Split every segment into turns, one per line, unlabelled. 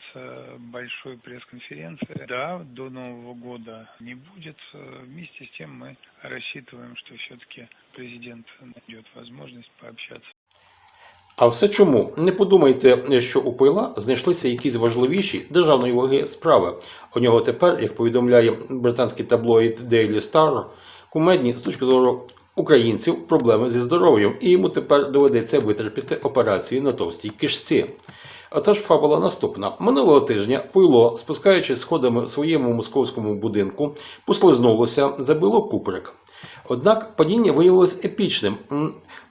ожидается большой пресс-конференции. Да, до Нового года не будет. Э, Вместе с тем мы рассчитываем, что все-таки президент найдет возможность пообщаться
А все чому? Не подумайте, що у Пойла знайшлися якісь важливіші державної ваги справи. У нього тепер, як повідомляє британський таблоїд Daily Star, кумедні з точки зору українців проблеми зі здоров'ям, і йому тепер доведеться витерпіти операцію на товстій кишці. Отож, фабула наступна. Минулого тижня Пуйло, спускаючись сходами в своєму московському будинку, послизнулося, забило куприк. Однак падіння виявилось епічним.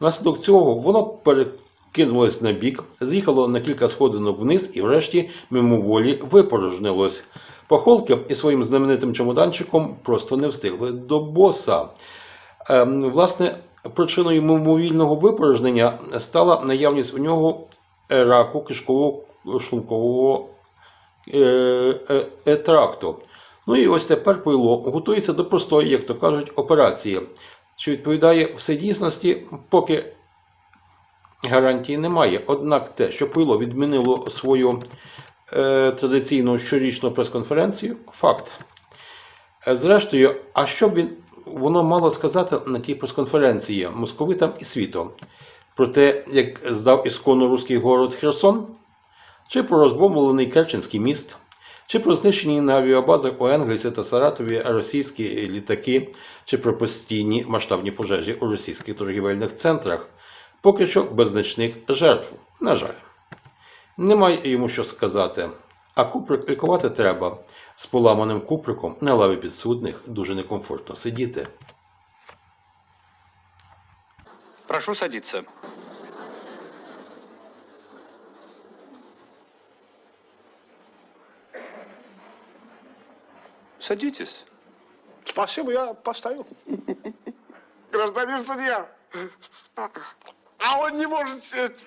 Внаслідок цього воно перекинулось на бік, з'їхало на кілька сходинок вниз і врешті мимоволі випорожнилось. Похолки із своїм знаменитим чемоданчиком просто не встигли до боса. Ем, власне, причиною мимовільного випорожнення стала наявність у нього раку кишкового шлункового е, е, е, тракту. Ну і ось тепер Пило готується до простої, як то кажуть, операції, що відповідає все дійсності, поки гарантії немає. Однак те, що Пило відмінило свою е, традиційну щорічну прес-конференцію, факт. Зрештою, а що б він воно мало сказати на тій прес-конференції московитам і світу? Про те, як здав ісконно руський город Херсон, чи про розбомблений Керченський міст, чи про знищені на авіабазах у Енглісі та Саратові російські літаки, чи про постійні масштабні пожежі у російських торгівельних центрах, поки що без значних жертв, на жаль. Немає йому що сказати. А куприк лікувати треба. З поламаним куприком на лаві підсудних дуже некомфортно сидіти.
Прошу садиться. Садитесь.
Спасибо, я постою. Гражданин судья, а он не может сесть.